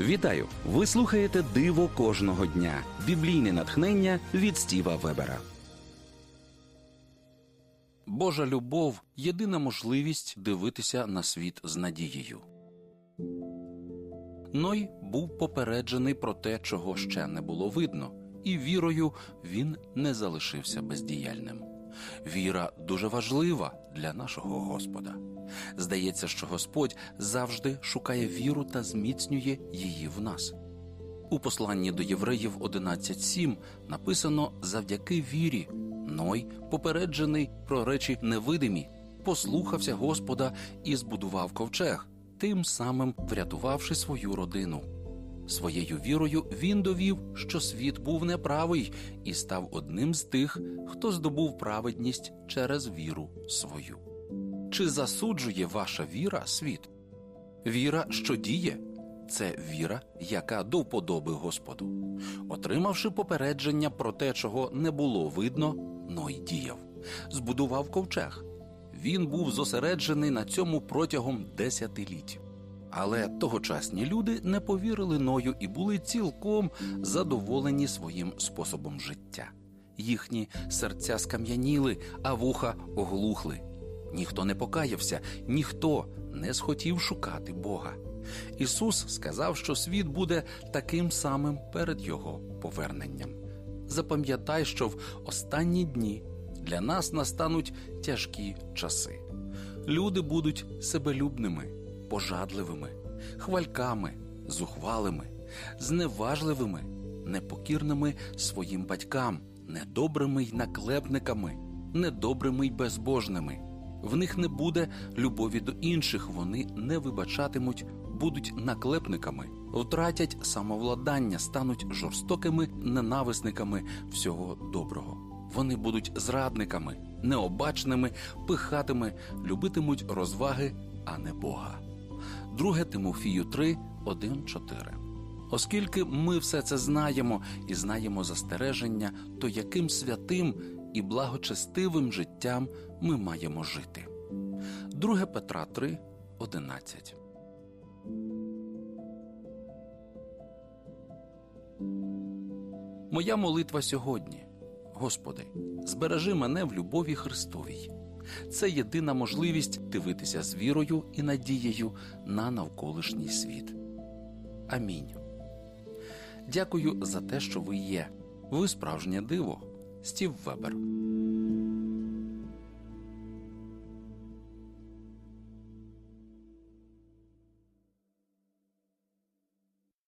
Вітаю! Ви слухаєте Диво кожного дня. Біблійне натхнення від Стіва Вебера. Божа любов єдина можливість дивитися на світ з надією. Ной був попереджений про те, чого ще не було видно, і вірою він не залишився бездіяльним. Віра дуже важлива для нашого Господа. Здається, що Господь завжди шукає віру та зміцнює її в нас. У посланні до євреїв 11.7 написано завдяки вірі. Ной, попереджений про речі невидимі, послухався Господа і збудував ковчег, тим самим врятувавши свою родину. Своєю вірою він довів, що світ був неправий, і став одним з тих, хто здобув праведність через віру свою. Чи засуджує ваша віра світ? Віра, що діє, це віра, яка до вподоби Господу. Отримавши попередження про те, чого не було видно, Ной діяв, збудував ковчег. Він був зосереджений на цьому протягом десятиліть. Але тогочасні люди не повірили Ною і були цілком задоволені своїм способом життя. Їхні серця скам'яніли, а вуха оглухли. Ніхто не покаявся, ніхто не схотів шукати Бога. Ісус сказав, що світ буде таким самим перед Його поверненням. Запам'ятай, що в останні дні для нас настануть тяжкі часи. Люди будуть себелюбними, пожадливими, хвальками, зухвалими, зневажливими, непокірними своїм батькам, недобрими й наклепниками, недобрими й безбожними. В них не буде любові до інших, вони не вибачатимуть, будуть наклепниками, втратять самовладання, стануть жорстокими ненависниками всього доброго. Вони будуть зрадниками, необачними, пихатими, любитимуть розваги, а не Бога. 2 Тимофію 3, 1, 4 Оскільки ми все це знаємо і знаємо застереження, то яким святим і благочестивим життям ми маємо жити. 2 Петра 3, 11 Моя молитва сьогодні. Господи, збережи мене в любові Христовій. Це єдина можливість дивитися з вірою і надією на навколишній світ. Амінь. Дякую за те, що ви є. Ви справжнє диво. Стів Вебер.